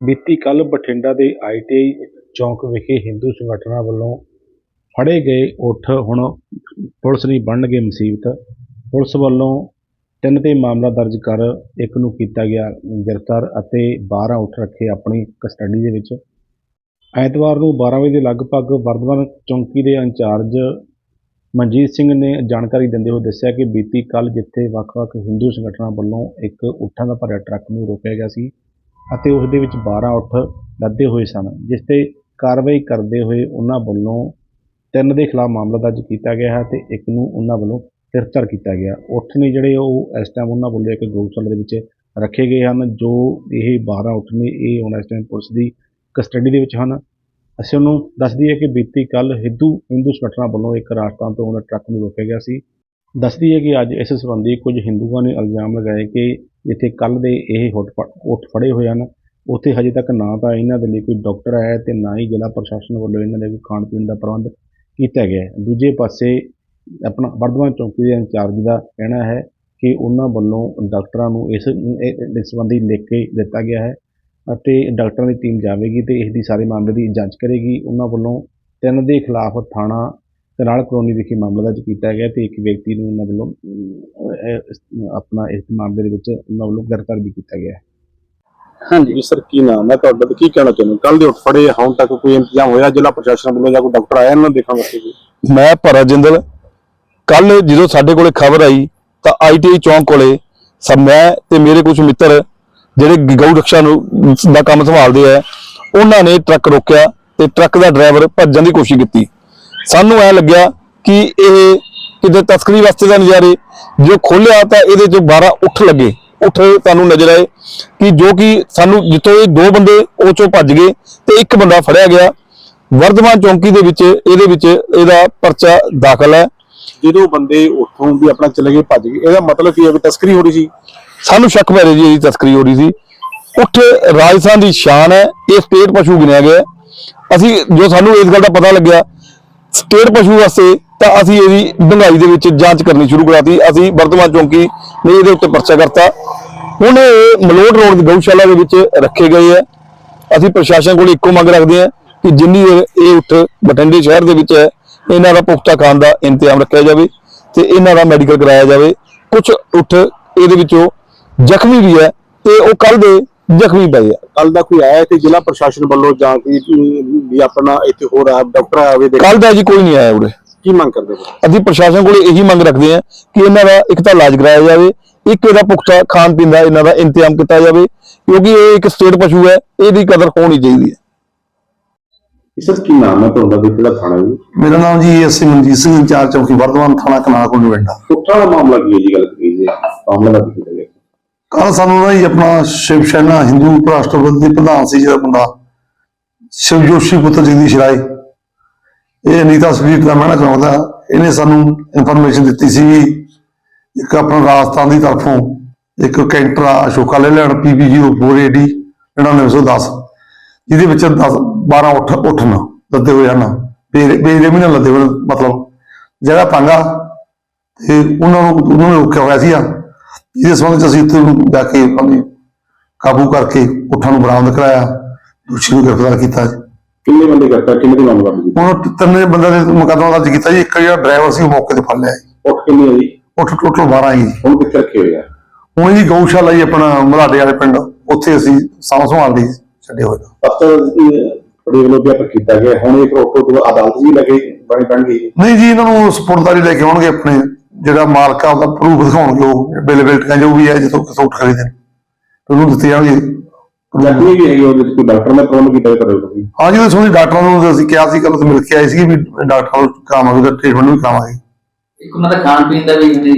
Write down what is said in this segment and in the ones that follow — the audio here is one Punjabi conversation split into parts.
ਬੀਤੀ ਕੱਲ੍ਹ ਬਠਿੰਡਾ ਦੇ ਆਈਟੀਆਈ ਚੌਂਕ ਵਿਖੇ ਹਿੰਦੂ ਸੰਗਠਨਾਂ ਵੱਲੋਂ ਫੜੇ ਗਏ ਉੱਠ ਹੁਣ ਪੁਲਿਸ ਲਈ ਬਣਨਗੇ ਮੁਸੀਬਤ। ਪੁਲਿਸ ਵੱਲੋਂ ਤਿੰਨ 'ਤੇ ਮਾਮਲਾ ਦਰਜ ਕਰ ਇੱਕ ਨੂੰ ਕੀਤਾ ਗਿਆ ਗ੍ਰਿਫਤਾਰ ਅਤੇ 12 ਉੱਠ ਰੱਖੇ ਆਪਣੀ ਕਸਟਡੀ ਦੇ ਵਿੱਚ। ਐਤਵਾਰ ਨੂੰ 12 ਵਜੇ ਦੇ ਲਗਭਗ ਵਰਧਮਾਨ ਚੌਂਕੀ ਦੇ ਇੰਚਾਰਜ ਮਨਜੀਤ ਸਿੰਘ ਨੇ ਜਾਣਕਾਰੀ ਦਿੰਦੇ ਹੋਏ ਦੱਸਿਆ ਕਿ ਬੀਤੀ ਕੱਲ੍ਹ ਜਿੱਥੇ ਵੱਖ-ਵੱਖ ਹਿੰਦੂ ਸੰਗਠਨਾਂ ਵੱਲੋਂ ਇੱਕ ਉੱਠਾਂ ਦਾ ਭਰਿਆ ਟਰੱਕ ਨੂੰ ਰੋਕਿਆ ਗਿਆ ਸੀ ਅਤੇ ਉਸ ਦੇ ਵਿੱਚ 12 ਉੱਠ ਲੱਦੇ ਹੋਏ ਸਨ, ਜਿਸ ਤੇ ਕਾਰਵਾਈ ਕਰਦੇ ਹੋਏ ਉਹਨਾਂ ਵੱਲੋਂ ਤਿੰਨ ਦੇ ਖਿਲਾਫ ਮਾਮਲਾ ਦਰਜ ਕੀਤਾ ਗਿਆ ਹੈ ਤੇ ਇੱਕ ਨੂੰ ਉਹਨਾਂ ਵੱਲੋਂ ਗ੍ਰਿਫਤਾਰ ਕੀਤਾ ਗਿਆ। ਉੱਠ ਨੇ ਜਿਹੜੇ ਉਹ ਇਸ ਟਾਈਮ ਉਹਨਾਂ ਵੱਲੋਂ ਇੱਕ ਗਊਸ਼ਾਲਾ ਦੇ ਵਿੱਚ ਰੱਖੇ ਗਏ ਹਨ, ਜੋ ਇਹ 12 ਉੱਠ ਨੇ ਇਹ ਹੁਣ ਇਸ ਟਾਈਮ ਪੁਲਿਸ ਦੀ ਕਸਟਡੀ ਦੇ ਵਿੱਚ ਹਨ। ਅਸੀਂ ਉਹਨੂੰ ਦੱਸ ਦਈਏ ਕਿ ਬੀਤੀ ਕੱਲ ਹਿੰਦੂ ਹਿੰਦੂ ਸੰਗਠਨਾਂ ਵੱਲੋਂ ਇੱਕ ਰਾਜਸਥਾਨ ਤੋਂ ਉਹਨਾਂ ਟਰੱਕ ਨੂੰ ਰੋਕਿਆ ਗਿਆ ਸੀ। ਦੱਸਦੀ ਹੈ ਕਿ ਅੱਜ ਇਸ ਸੰਬੰਧੀ ਕੁਝ ਹਿੰਦੂਆਂ ਨੇ ਇਲਜ਼ਾਮ ਲਗਾਏ ਕਿ ਜਿੱਥੇ ਕੱਲ ਦੇ ਇਹ ਹੁੱਟ ਫ- ਫੜੇ ਹੋਏ ਹਨ। ਉੱਥੇ ਹਜੇ ਤੱਕ ਨਾ ਤਾਂ ਇਹਨਾਂ ਦੇ ਲਈ ਕੋਈ ਡਾਕਟਰ ਆਇਆ ਹੈ ਤੇ ਨਾ ਹੀ ਜ਼ਿਲ੍ਹਾ ਪ੍ਰਸ਼ਾਸਨ ਵੱਲੋਂ ਇਹਨਾਂ ਦੇ ਕੋਈ ਖਾਣ ਪੀਣ ਦਾ ਪ੍ਰਬੰਧ ਕੀਤਾ ਗਿਆ ਹੈ। ਦੂਜੇ ਪਾਸੇ ਆਪਣਾ ਵਰਧਮਾਨ ਚੌਂਕੀ ਦੇ ਇੰਚਾਰਜ ਦਾ ਕਹਿਣਾ ਹੈ ਕਿ ਉਹਨਾਂ ਵੱਲੋਂ ਡਾਕਟਰਾਂ ਨੂੰ ਇਸ ਇਸ ਸੰਬੰਧੀ ਲਿਖ ਕੇ ਦਿੱਤਾ ਗਿਆ ਹੈ ਅਤੇ ਡਾਕਟਰਾਂ ਦੀ ਟੀਮ ਜਾਵੇਗੀ ਤੇ ਇਸ ਦੀ ਸਾਰੇ ਮਾਮਲੇ ਦੀ ਜਾਂਚ ਕਰੇਗੀ। ਉਹਨਾਂ ਵੱਲੋਂ ਤਿੰਨ ਦੇ ਖਿਲਾਫ ਥਾਣਾ ਕਨਾਲ ਕਲੋਨੀ ਵਿਖੇ ਮਾਮਲਾ ਦਰਜ ਕੀਤਾ ਗਿਆ ਤੇ ਇੱਕ ਵਿਅਕਤੀ ਨੂੰ ਉਹਨਾਂ ਵੱਲੋਂ ਆਪਣਾ ਇਸ ਮਾਮਲੇ ਦੇ ਵਿੱਚ ਉਹਨਾਂ ਵੱਲੋਂ ਗ੍ਰਿਫਤਾਰ ਵੀ ਕੀਤਾ ਗਿਆ ਹੈ। ਹਾਂਜੀ। ਜੀ ਸਰ ਕੀ ਨਾਮ ਹੈ ਤੁਹਾਡਾ ਤੇ ਕੀ ਕਹਿਣਾ ਚਾਹੁੰਦੇ ਕੱਲ ਦੇ ਉੱਠ ਫੜੇ ਹੁਣ ਤੱਕ ਕੋਈ ਇੰਤਜ਼ਾਮ ਹੋਇਆ ਜ਼ਿਲ੍ਹਾ ਪ੍ਰਸ਼ਾਸਨ ਵੱਲੋਂ ਜਾਂ ਕੋਈ ਡਾਕਟਰ ਆਇਆ ਇਹਨਾਂ ਨੂੰ ਦੇਖਣ ਵਾਸਤੇ ਜੀ? ਮੈਂ ਭਰਾ ਜਿੰਦਲ। ਕੱਲ ਜਦੋਂ ਸਾਡੇ ਕੋਲੇ ਖਬਰ ਆਈ ਤਾਂ ਆਈਟੀਆਈ ਚੌਂਕ ਕੋਲੇ ਸਭ ਮੈਂ ਤੇ ਮੇਰੇ ਕੁਝ ਮਿੱਤਰ ਜਿਹੜੇ ਗਊ ਰਕਸ਼ਾ ਨੂੰ ਦਾ ਕੰਮ ਸੰਭਾਲਦੇ ਆ ਉਹਨਾਂ ਨੇ ਟਰੱਕ ਰੋਕਿਆ ਤੇ ਟਰੱਕ ਦਾ ਡਰਾਈਵਰ ਭੱਜਣ ਦੀ ਕੋਸ਼ਿਸ਼ ਕੀਤੀ। ਸਾਨੂੰ ਐ ਲੱਗਿਆ ਕਿ ਇਹ ਕਿਤੇ ਤਸਕਰੀ ਵਾਸਤੇ ਦਾ ਨਜ਼ਾਰੇ ਜੋ ਖੋਲਿਆ ਤਾਂ ਇਹਦੇ ਚੋਂ 12 ਉੱਠ ਲੱਗੇ। ਉੱਠ ਤੁਹਾਨੂੰ ਨਜ਼ਰ ਆਏ ਕਿ ਜੋ ਕਿ ਸਾਨੂੰ ਜਿੱਥੋਂ ਇਹ ਦੋ ਬੰਦੇ ਉਹ ਚੋਂ ਭੱਜ ਗਏ ਤੇ ਇੱਕ ਬੰਦਾ ਫੜਿਆ ਗਿਆ। ਵਰਧਮਾਨ ਚੌਂਕੀ ਦੇ ਵਿੱਚ ਇਹਦੇ ਵਿੱਚ ਇਹਦਾ ਪਰਚਾ ਦਾਖਲ ਹੈ। ਜਦੋਂ ਬੰਦੇ ਉੱਥੋਂ ਵੀ ਆਪਣਾ ਚਲੇ ਗਏ ਭੱਜ ਗਏ ਇਹਦਾ ਮਤਲਬ ਕੀ ਹੈ ਵੀ ਤਸਕਰੀ ਹੋ ਰਹੀ ਸੀ? ਸਾਨੂੰ ਸ਼ੱਕ ਪੈ ਰਿਹਾ ਜੀ ਇਹਦੀ ਤਸਕਰੀ ਹੋ ਰਹੀ ਸੀ। ਉੱਠ ਰਾਜਸਥਾਨ ਦੀ ਸ਼ਾਨ ਹੈ ਇਹ ਸਟੇਟ ਪਸ਼ੂ ਗਿਣਿਆ ਗਿਆ। ਅਸੀਂ ਜੋ ਸਾਨੂੰ ਇਸ ਗੱਲ ਦਾ ਪਤਾ ਲੱਗਿਆ ਸਟੇਟ ਪਸ਼ੂ ਵਾਸਤੇ ਤਾਂ ਅਸੀਂ ਇਹਦੀ ਡੰਗਾਈ ਦੇ ਵਿੱਚ ਜਾਂਚ ਕਰਨੀ ਸ਼ੁਰੂ ਕਰਾਤੀ। ਅਸੀਂ ਵਰਤਮਾਨ ਚੌਂਕੀ ਨੇ ਇਹਦੇ ਉੱਤੇ ਪਰਚਾ ਕਰਤਾ। ਹੁਣ ਇਹ ਮਲੋਟ ਰੋਡ ਦੀ ਗਊਸ਼ਾਲਾ ਦੇ ਵਿੱਚ ਰੱਖੇ ਗਏ ਹੈ ਅਸੀਂ ਪ੍ਰਸ਼ਾਸਨ ਕੋਲ ਇੱਕੋ ਮੰਗ ਰੱਖਦੇ ਹਾਂ ਕਿ ਜਿੰਨੀ ਦੇਰ ਇਹ ਉੱਠ ਬਠਿੰਡੇ ਸ਼ਹਿਰ ਦੇ ਵਿੱਚ ਹੈ, ਇਹਨਾਂ ਦਾ ਪੁਖਤਾ ਖਾਣ ਦਾ ਇੰਤਜ਼ਾਮ ਰੱਖਿਆ ਜਾਵੇ ਤੇ ਇਹਨਾਂ ਦਾ ਮੈਡੀਕਲ ਕਰਾਇਆ ਜਾਵੇ। ਕੁਝ ਉੱਠ ਇਹਦੇ ਵਿੱਚੋਂ ਜ਼ਖਮੀ ਵੀ ਹੈ। ਤੇ ਉਹ ਕੱਲ ਦੇ ਜ਼ਖਮੀ ਪਏ ਆ। ਕੱਲ ਦਾ ਕੋਈ ਆਇਆ ਤੇ ਜ਼ਿਲ੍ਹਾ ਪ੍ਰਸ਼ਾਸਨ ਵੱਲੋਂ ਜਾਂ ਅਮ, ਵੀ ਆਪਣਾ ਇੱਥੇ ਹੋ ਰਿਹਾ ਡਾਕਟਰ ਹੋਵੇ ਦੇਖ ਕੱਲ ਦਾ ਜੀ ਕੋਈ ਨਹੀਂ ਆਇਆ ਉਰੇ। ਕੀ ਮੰਗ ਕਰਦੇ ਹੋ? ਅਸੀਂ ਪ੍ਰਸ਼ਾਸਨ ਕੋਲੇ ਇਹੀ ਮੰਗ ਰੱਖਦੇ ਹਾਂ ਕਿ ਇਹਨਾਂ ਦਾ ਇੱਕ ਤਾਂ ਇਲਾਜ ਕਰਾਇਆ ਜਾਵੇ ਇੱਕ ਇਹਦਾ ਪੁਖਤਾ ਖਾਣ ਪੀਣ ਦਾ ਇਹਨਾਂ ਦਾ ਇੰਤਜ਼ਾਮ ਕੀਤਾ ਜਾਵੇ ਕਿਉਂਕਿ ਇਹ ਇੱਕ ਸਟੇਟ ਪਸ਼ੂ ਹੈ ਇਹਦੀ ਕਦਰ ਹੋਣੀ ਚਾਹੀਦੀ ਹੈ। ਸਰ ਕੀ ਨਾਮ ਹੈ ਤੁਹਾਡਾ? ਵੀ ਕਿਹੜਾ ਥਾਣਾ ਜੀ? ਮੇਰਾ ਨਾਮ G S Manjeet Singh incharge ਚੌਕੀ ਵਰਧਮਾਨ ਥਾਣਾ ਕਨਾਲ ਕੋਲ ਪਿੰਡਾ। ਉੱਠਾਂ ਦਾ ਮਾਮਲਾ ਕੀ ਹੈ ਜੀ ਗੱਲ ਕਰੀਏ ਜੀ? ਮਾਮਲਾ ਦਾ ਕੀ ਹੈ? ਕੱਲ ਸਾਨੂੰ ਨਾ ਹੀ ਆਪਣਾ ਸ਼ਿਵ ਸੈਨਾ, ਹਿੰਦੂ ਰਾਸ਼ਟਰਵਾਦੀ ਦੇ ਪ੍ਰਧਾਨ ਸੀ ਜਿਹੜਾ ਮੁੰਡਾ, ਸ਼ਿਵ ਜੋਸ਼ੀ ਪੁੱਤਰ ਜਗਦੀਸ਼ ਰਾਏ ਇਹ ਅਨੀਤਾ ਸਵੀਟ ਦਾ ਮਹਿਣਾ ਚਾਹੁੰਦਾ ਇਹਨੇ ਸਾਨੂੰ ਇਨਫੋਰਮੇਸ਼ਨ ਦਿੱਤੀ ਸੀ ਵੀ ਇੱਕ ਆਪਣਾ ਰਾਜਸਥਾਨ ਦੀ ਤਰਫੋਂ, ਇੱਕ ਕੈਂਟਰ ਅਸ਼ੋਕਾ ਲੈ ਲੈਣ PB04AD 9910 ਜਿਹਦੇ ਵਿੱਚ 10 12 ਉੱਠ, ਉੱਠਣ, ਲੱਦੇ ਹੋਏ ਹਨ। ਬੇਰੇ ਵੀ ਨਾ ਲੱਦੇ ਹੋਏ ਮਤਲਬ, ਜਿਹੜਾ ਪੰਗਾ, ਤੇ ਉਹਨਾਂ ਨੂੰ, ਉਹਨਾਂ ਨੇ ਰੋਕਿਆ ਹੋਇਆ ਸੀ ਜਿਹਦੇ ਸੰਬੰਧ ਚ ਅਸੀਂ ਉੱਥੇ ਨੂੰ ਜਾ ਕੇ ਆਪਣੀ ਕਾਬੂ ਕਰਕੇ ਉੱਠਾਂ ਨੂੰ ਬਰਾਮਦ ਕਰਾਇਆ ਦੋਸ਼ੀ ਨੂੰ ਗ੍ਰਿਫਤਾਰ ਕੀਤਾ ਜੀ। ਕਿੰਨੇ ਬੰਦੇ ਕਰਤਾ ਕਿੰਨੇ ਦੀ ਮਾਮਲਾ ਜੀ ਹੁਣ ਤਿੰਨੇ ਬੰਦਿਆਂ ਦੇ ਮੁਕੱਦਮਾ ਦਰਜ ਕੀਤਾ ਜੀ ਇੱਕ ਜਿਹੜਾ ਡਰਾਈਵਰ ਸੀ ਉਹ ਮੌਕੇ ਤੇ ਫੜ ਲਿਆ ਜੀ। ਉੱਠ ਕਿੰਨੇ ਹੈ ਜੀ? ਉੱਠ ਟੋਟਲ 12 ਹੀ ਜੀ। ਹੁਣ ਕਿੱਥੇ ਰੱਖੇ ਹੋਏ ਆ? ਹੁਣ ਜੀ ਗਊਸ਼ਾਲਾ ਜੀ ਆਪਣਾ ਮਲਾਡੇ ਵਾਲੇ ਪਿੰਡ ਉੱਥੇ ਅਸੀਂ ਸਾਂਭ ਸੰਭਾਲ ਲਈ ਛੱਡੇ ਹੋਏ। ਅਫਸਰ ਬੜੇ ਵੱਲੋਂ ਵੀ ਕੀਤਾ ਗਿਆ ਹੁਣ ਇਹ ਪ੍ਰੋਟੋ ਤੋਂ ਅਦਾਲਤ ਵੀ ਲੱਗੇ ਬਣੀ ਬਣ ਗਈ। ਨਹੀਂ ਜੀ ਇਹਨਾਂ ਨੂੰ ਸਪੁਰਦਾਰੀ ਲੈ ਕੇ ਆਉਣਗੇ ਆਪਣੇ ਜਿਹੜਾ ਮਾਲਕ ਆ ਉਹਦਾ ਪ੍ਰੂਫ ਦਿਖਾਉਣਗੇ ਉਹ ਬਿੱਲ ਬਿਲਟੀਆਂ ਜੋ ਵੀ ਹੈ ਜਿੱਥੋਂ ਕਿਥੋਂ ਉੱਠ ਖਰੀਦੇ ਨੇ। ਤੇ ਉਹਨੂੰ ਦਿੱਤੇ ਜਾਣਗੇ। ਜ਼ਖਮੀ ਵੀ ਹੈਗੇ ਉਹਦੇ ਵਿੱਚ ਕੋਈ ਡਾਕਟਰ ਨੇ ਪ੍ਰਬੰਧ ਕੀਤਾ ਕਰੇ ਹਾਂ ਜੀ ਸੁਣੀ ਡਾਕਟਰਾਂ ਨੂੰ ਅਸੀਂ ਕਿਹਾ ਸੀ ਕੱਲ ਤੇ ਮਿਲ ਕੇ ਆਏ ਸੀ ਵੀ ਡਾਕਟਰਾਂ ਨੂੰ ਕਰਾਵਾਂਗੇ ਟ੍ਰੀਟਮੈਂਟ ਵੀ ਕਰਾਵਾਂਗੇ। ਇੱਕ ਉਹਨਾਂ ਦਾ ਖਾਣ ਪੀਣ ਦਾ ਵੀ ਜੀ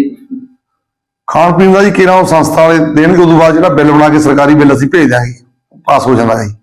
ਖਾਣ ਪੀਣ ਦਾ ਜੀ ਕਿਹੜਾ ਉਹ ਸੰਸਥਾ ਵਾਲੇ ਦੇਣਗੇ ਉਦੋਂ ਬਾਅਦ ਜਿਹੜਾ ਬਿੱਲ ਬਣਾ ਕੇ ਸਰਕਾਰੀ ਬਿੱਲ ਅਸੀਂ ਭੇਜ ਦਿਆਂਗੇ ਪਾਸ ਹੋ ਜਾਂਦਾ ਹੈ ਜੀ।